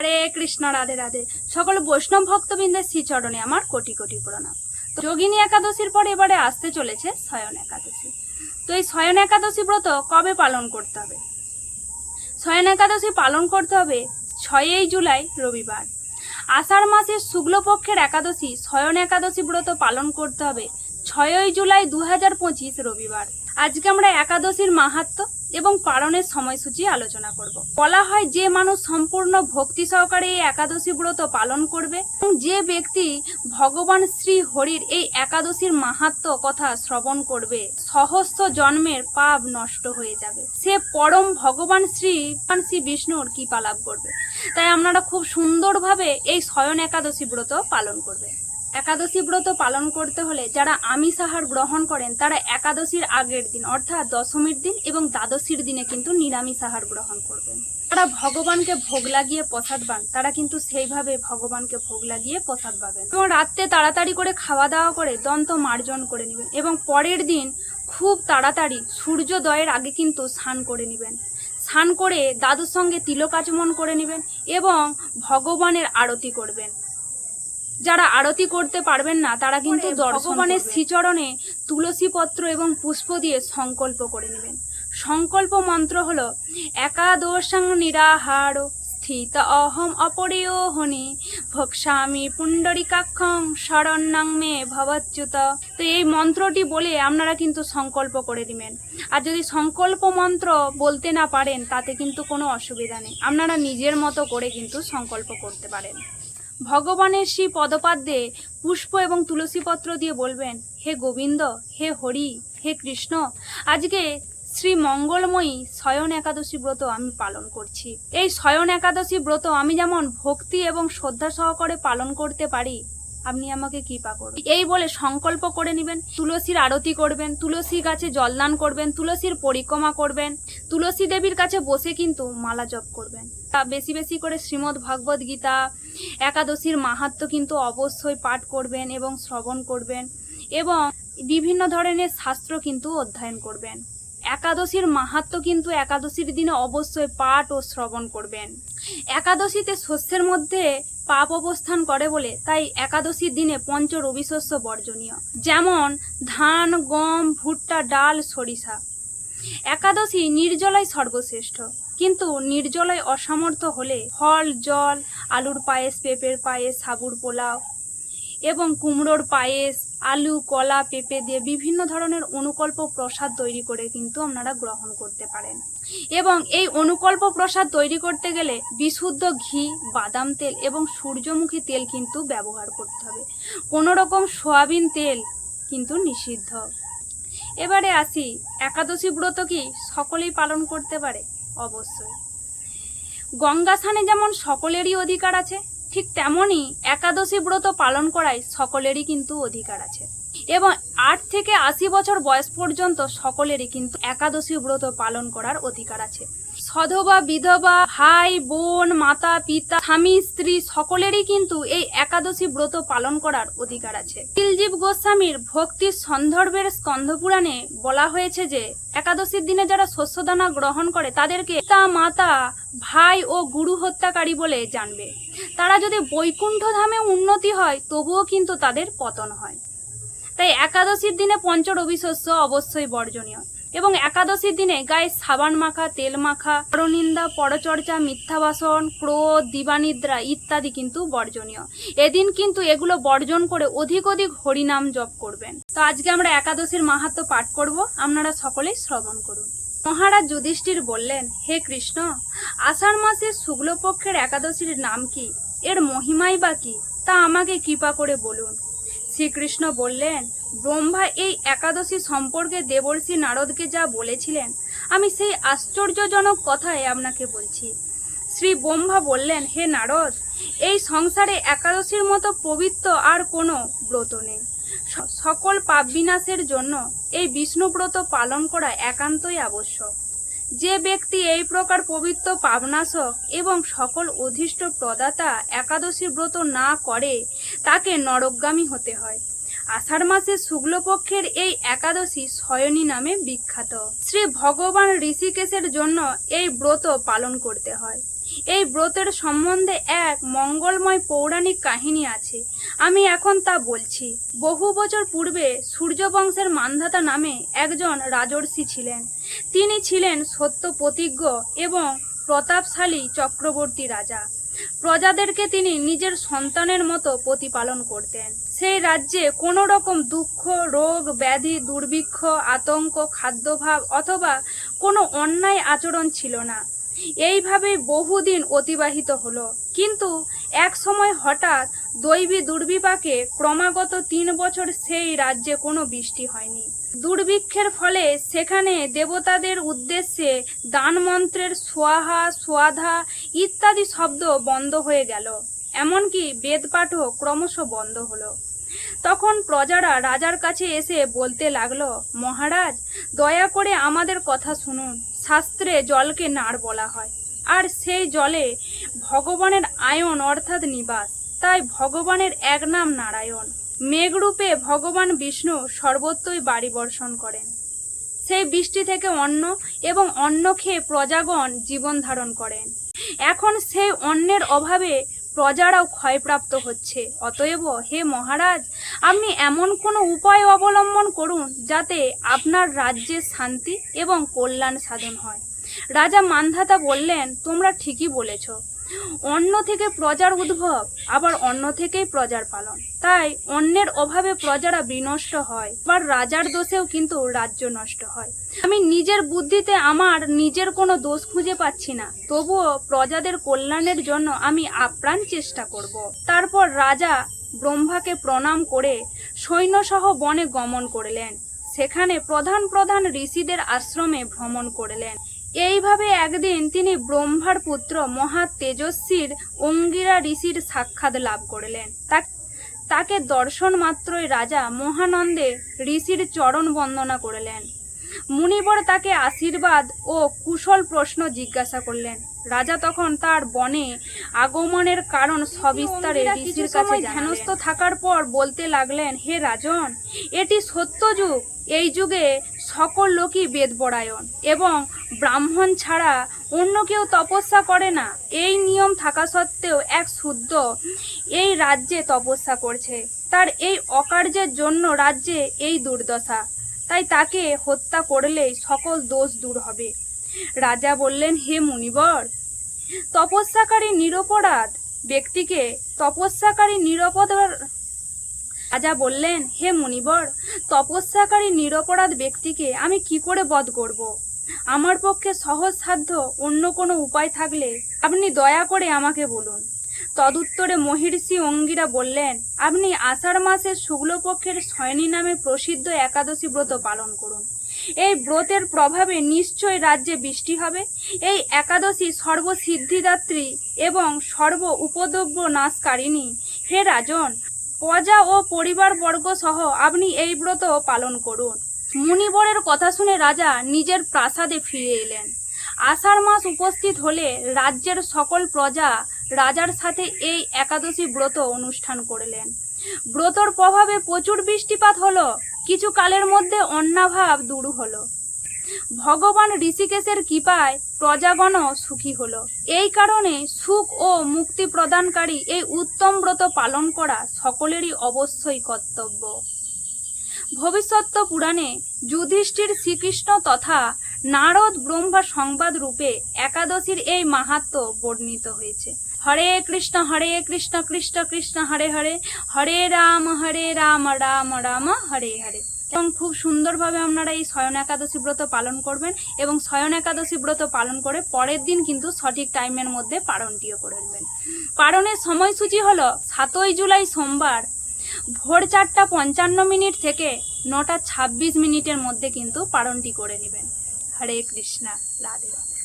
হরে কৃষ্ণ, রাধে রাধে। সকল বৈষ্ণব ভক্তবৃন্দের শ্রীচরণে আমার কোটি কোটি প্রণাম। যোগিনী একাদশীর পর এবারে আসতে চলেছে শয়ন একাদশী। তো এই শয়ন একাদশী ব্রত কবে পালন করতে হবে? শয়ন একাদশী পালন করতে হবে ছয়ই জুলাই, রবিবার। আষাঢ় মাসের শুক্লপক্ষের একাদশী শয়ন একাদশী ব্রত পালন করতে হবে ছয়ই জুলাই দু হাজার পঁচিশ, রবিবার। আজকে আমরা একাদশীর মাহাত্ম্য এবং পালনের সময়সূচি আলোচনা করব। বলা হয় যে মানুষ সম্পূর্ণ ভক্তি সহকারে এই একাদশী ব্রত পালন করবে এবং যে ব্যক্তি ভগবান শ্রী হরির এই একাদশীর মাহাত্ম্য কথা শ্রবণ করবে, সহস্র জন্মের পাপ নষ্ট হয়ে যাবে। সে পরম ভগবান শ্রী শ্রী বিষ্ণুর কৃপা লাভ করবে। তাই আপনারা খুব সুন্দরভাবে এই শয়ন একাদশী ব্রত পালন করবে। একাদশী ব্রত পালন করতে হলে যারা আমিষ আহার গ্রহণ করেন, তারা একাদশীর আগের দিন, অর্থাৎ দশমীর দিন এবং দ্বাদশীর দিনে কিন্তু নিরামিষ আহার গ্রহণ করবেন। তারা ভগবানকে ভোগ লাগিয়ে প্রসাদ পান, তারা কিন্তু সেইভাবে ভগবানকে ভোগ লাগিয়ে প্রসাদ পাবেন। এবং রাত্রে তাড়াতাড়ি করে খাওয়া দাওয়া করে দন্ত মার্জন করে নেবেন এবং পরের দিন খুব তাড়াতাড়ি সূর্যোদয়ের আগে কিন্তু স্নান করে নেবেন। স্নান করে দাদুর সঙ্গে তিলক আচমন করে নেবেন এবং ভগবানের আরতি করবেন। যারা আরতি করতে পারবেন না তারা কিন্তু ভগবানের শ্রীচরণে তুলসী পত্র এবং পুষ্প দিয়ে সংকল্প করে নেবেন। সংকল্প মন্ত্র হলো একাদশাং নিরাহার স্থিত অহম অপরেয় হনি ভক্সামি পুণ্ডরিকাক্ষং শরণ্যাং মে ভবচ্যুত। তো এই মন্ত্রটি বলে আপনারা কিন্তু সংকল্প করে দিবেন। আর যদি সংকল্প মন্ত্র বলতে না পারেন তাতে কিন্তু কোনো অসুবিধা নেই। আপনারা নিজের মতো করে কিন্তু সংকল্প করতে পারেন। ভগবানের সেই পদপাদ্যে পুষ্প এবং তুলসী পত্র দিয়ে বলবেন, হে গোবিন্দ, হে হরি, হে কৃষ্ণ, আজকে শ্রী মঙ্গলময়ী শয়ন একাদশী ব্রত আমি পালন করছি। এই শয়ন একাদশী ব্রত আমি যেমন ভক্তি এবং শ্রদ্ধা সহকারে পালন করতে পারি, আপনি আমাকে কৃপা করুন। এই বলে সংকল্প করে নেবেন, তুলসীর আরতি করবেন, তুলসী গাছে জলদান করবেন, তুলসীর পরিক্রমা করবেন, তুলসী দেবীর কাছে বসে কিন্তু মালা জপ করবেন। তা বেশি বেশি করে শ্রীমদ্ ভগবদ গীতা একাদশীর মাহাত্ম্য কিন্তু অবশ্যই পাঠ করবেন এবং শ্রবণ করবেন এবং বিভিন্ন ধরনের শাস্ত্র কিন্তু অধ্যয়ন করবেন। একাদশীর মাহাত্ম্য কিন্তু একাদশীর দিনে অবশ্যই পাঠ ও শ্রবণ করবেন। একাদশীতে শস্যের মধ্যে পাপ অবস্থান করে বলে, তাই একাদশীর দিনে পঞ্চ রবিশস্য বর্জনীয়। যেমন ধান, গম, ভুট্টা, ডাল, সরিষা। একাদশী নির্জলাই সর্বশ্রেষ্ঠ কিন্তু নির্জলায় অসামর্থ্য হলে ফল, জল, আলুর পায়েস, পেঁপের পায়েস, সাবুর পোলাও এবং কুমড়োর পায়েস, আলু, কলা, পেঁপে দিয়ে বিভিন্ন ধরনের অনুকল্প প্রসাদ তৈরি করে কিন্তু আপনারা গ্রহণ করতে পারেন। এবং এই অনুকল্প প্রসাদ তৈরি করতে গেলে বিশুদ্ধ ঘি, বাদাম তেল এবং সূর্যমুখী তেল কিন্তু ব্যবহার করতে হবে। কোনো রকম সয়াবিন তেল কিন্তু নিষিদ্ধ। এবারে আসি, একাদশী ব্রত কি সকলেই পালন করতে পারে? অবশ্যই। গঙ্গা স্থানে যেমন সকলেরই অধিকার আছে, ঠিক তেমনই একাদশী ব্রত পালন করায় সকলেরই কিন্তু অধিকার আছে। এবং আট থেকে আশি বছর বয়স পর্যন্ত সকলেরই কিন্তু একাদশী ব্রত পালন করার অধিকার আছে। সধবা, বিধবা, ভাই, বোন, মাতা, পিতা, স্বামী, স্ত্রী সকলেরই কিন্তু এই একাদশী ব্রত পালন করার অধিকার আছে। তিলজীব গোস্বামীর ভক্তির সন্দর্ভের স্কন্ধপুরাণে বলা হয়েছে যে, একাদশীর দিনে যারা শস্যদানা গ্রহণ করে, তাদেরকে পিতা, মাতা, ভাই ও গুরু হত্যাকারী বলে জানবে। তারা যদি বৈকুণ্ঠ ধামে উন্নতি হয়, তবুও কিন্তু তাদের পতন হয়। তাই একাদশীর দিনে পঞ্চ রবিশস্য অবশ্যই বর্জনীয়। এবং একাদশীর দিনে গায়ে সাবান মাখা, তেল মাখা পরনিন্দা পরচর্চা, মিথ্যাবাসন, ক্রোধ, দিবানিদ্রা ইত্যাদি কিন্তু বর্জনীয়। এদিন কিন্তু এগুলো বর্জন করে অধিক অধিক হরিনাম জপ করবেন। তো আজকে আমরা একাদশীর মাহাত্ম্য পাঠ করব। আপনারা সকলেই শ্রবণ করুন। মহারাজ যুধিষ্ঠির বললেন, হে কৃষ্ণ, আষাঢ় মাসের শুক্লপক্ষের একাদশীর নাম কি? এর মহিমাই বা কি? তা আমাকে কৃপা করে বলুন। শ্রীকৃষ্ণ বললেন ব্রহ্মা এই একাদশী সম্পর্কে দেবর্ষি নারদকে যা বলেছিলেন, আমি সেই আশ্চর্যজনক কথাই আপনাকে বলছি। শ্রী ব্রহ্মা বললেন, হে নারদ, এই সংসারে একাদশীর মতো পবিত্র আর কোনো ব্রত নেই। সকল পাপ বিনাশের জন্য এই বিষ্ণুব্রত পালন করা একান্তই আবশ্যক। যে ব্যক্তি এই প্রকার পবিত্র পাবনাশক এবং সকল অধিষ্ঠ প্রদাতা একাদশী ব্রত না করে, তাকে নরকগামী হতে হয়। আষাঢ় মাসে শুক্লপক্ষের এই একাদশী শয়নী নামে বিখ্যাত। শ্রী ভগবান ঋষিকেশের জন্য এই ব্রত পালন করতে হয়। এই ব্রতের সম্বন্ধে এক মঙ্গলময় পৌরাণিক কাহিনী আছে। আমি এখন তা বলছি। বহু বছর পূর্বে সূর্যবংশের মান্ধাতা নামে একজন রাজর্ষি ছিলেন। তিনি ছিলেন সত্য প্রতিজ্ঞ এবং প্রতাপশালী চক্রবর্তী রাজা। প্রজাদেরকে তিনি নিজের সন্তানের মতো প্রতিপালন করতেন। সেই রাজ্যে কোনো রকম দুঃখ, রোগ, ব্যাধি, দুর্ভিক্ষ, আতঙ্ক, খাদ্যভাব অথবা কোনো অন্যায় আচরণ ছিল না। এইভাবেই বহুদিন অতিবাহিত হলো। কিন্তু এক সময় হঠাৎ দৈবী দুর্বিপাকে ক্রমাগত তিন বছর সেই রাজ্যে কোনো বৃষ্টি হয়নি। দুর্ভিক্ষের ফলে সেখানে দেবতাদের উদ্দেশ্যে দান মন্ত্রের সোয়াহা, সোয়াধা ইত্যাদি শব্দ বন্ধ হয়ে গেল। এমনকি বেদপাঠও ক্রমশ বন্ধ হলো। তখন প্রজারা রাজার কাছে এসে বলতে লাগল, মহারাজ, দয়া করে আমাদের কথা শুনুন। শাস্ত্রে জলকে নাড় বলা হয়। আর সেই জলে ভগবানের আয়ন অর্থাৎ নিবাস। তাই ভগবানের এক নাম নারায়ণ। মেঘরূপে ভগবান বিষ্ণু সর্বত্রই বাড়ি বর্ষণ করেন। সেই বৃষ্টি থেকে অন্ন এবং অন্ন খেয়ে প্রজাগণ জীবন ধারণ করেন। এখন সেই অন্নের অভাবে প্রজারাও ক্ষয়প্রাপ্ত হচ্ছে। অতএব হে মহারাজ, আপনি এমন কোনো উপায় অবলম্বন করুন যাতে আপনার রাজ্যে শান্তি এবং কল্যাণ সাধন হয়। রাজা মান্ধাতা বললেন, তোমরা ঠিকই বলেছ। অন্ন থেকে প্রজার উদ্ভব, আবার অন্ন থেকেই প্রজার পালন। তাই অন্যের অভাবে প্রজারা বিনষ্ট হয়, আবার রাজার দোষেও কিন্তু রাজ্য নষ্ট হয়। আমি নিজের বুদ্ধিতে আমার নিজের কোনো দোষ খুঁজে পাচ্ছি না, তবুও প্রজাদের কল্যাণের জন্য আমি আপ্রাণ চেষ্টা করব। তারপর রাজা ব্রহ্মাকে প্রণাম করে সৈন্যসহ বনে গমন করলেন। সেখানে প্রধান প্রধান ঋষিদের আশ্রমে ভ্রমণ করলেন। এইভাবে একদিন তিনি ব্রহ্মার পুত্র মহা তেজস্বীর অঙ্গিরা ঋষির সাক্ষাৎ লাভ করলেন। তাকে দর্শন মাত্রই রাজা মহানন্দে ঋষির চরণ বন্দনা করলেন। মুনিবর তাকে আশীর্বাদ ও কুশল প্রশ্ন জিজ্ঞাসা করলেন। রাজা তখন তার বনে আগমনের কারণ সবিস্তারে ঋষির কাছে ধ্যানস্থ থাকার পর বলতে লাগলেন হে রাজন এটি সত্য যুগ এই যুগে সকল লোকই বেদপরায়ণ এবং ব্রাহ্মণ ছাড়া অন্য কেউ তপস্যা করে না। এই নিয়ম থাকা সত্ত্বেও এক শুদ্ধ এই রাজ্যে তপস্যা করছে। তার এই অকার্যের জন্য রাজ্যে এই দুর্দশা। তাই তাকে হত্যা করলেই সকল দোষ দূর হবে। রাজা বললেন, হে মুনিবর, তপস্যাকারী নিরপরাধ ব্যক্তিকে তপস্যাকারী নিরপদ রাজা বললেন, হে মুনিবর, তপস্যাকারী নিরপরাধ ব্যক্তিকে আমি কি করে বধ করব? আমার পক্ষে সহজ সাধ্য অন্য কোনো উপায় থাকলে আপনি দয়া করে আমাকে বলুন। তদুত্তরে মহিষী অঙ্গিরা বললেন, আপনি আষাঢ় মাসের শুক্লপক্ষের শয়নী নামে প্রসিদ্ধ একাদশী ব্রত পালন করুন। এই ব্রতের প্রভাবে নিশ্চয় রাজ্যে বৃষ্টি হবে। এই একাদশী সর্বসিদ্ধিদাত্রী এবং সর্ব উপদ্রব্য নাশকারিণী। হে রাজন, প্রজা ও পরিবারবর্গ সহ আপনি এই ব্রত পালন করুন। মুনিবরের কথা শুনে রাজা নিজের প্রাসাদে ফিরে এলেন। আষাঢ় মাস উপস্থিত হলে রাজ্যের সকল প্রজা রাজার সাথে এই একাদশী ব্রত অনুষ্ঠান করলেন। ব্রতর প্রভাবে প্রচুর বৃষ্টিপাত হলো, কিছু কালের মধ্যে অন্নাভাব দূর হলো। ভগবান ঋষিকেশের কৃপায় প্রজাগণ সুখী হলো। এই কারণে সুখ ও মুক্তি প্রদানকারী এই উত্তম ব্রত পালন করা সকলেরই অবশ্যই কর্তব্য। ভবিষ্যৎ পুরাণে যুধিষ্ঠির শ্রীকৃষ্ণ তথা নারদ ব্রহ্মা সংবাদ রূপে একাদশীর এই মাহাত্ম বর্ণিত হয়েছে। হরে কৃষ্ণ হরে কৃষ্ণ কৃষ্ণ কৃষ্ণ, হরে হরে হরে রাম হরে রাম রাম রাম, হরে হরে। এবং খুব সুন্দরভাবে আপনারা এই শয়ন একাদশী ব্রত পালন করবেন এবং শয়ন একাদশী ব্রত পালন করে পরের দিন কিন্তু সঠিক টাইমের মধ্যে পালনটিও করে নেবেন। পালনের সময়সূচি হলো সাতই জুলাই সোমবার ভোর চারটা পঞ্চান্ন মিনিট থেকে নটা ছাব্বিশ মিনিটের মধ্যে কিন্তু পালনটি করে নেবেন। হরে কৃষ্ণা, রাধে রাধে।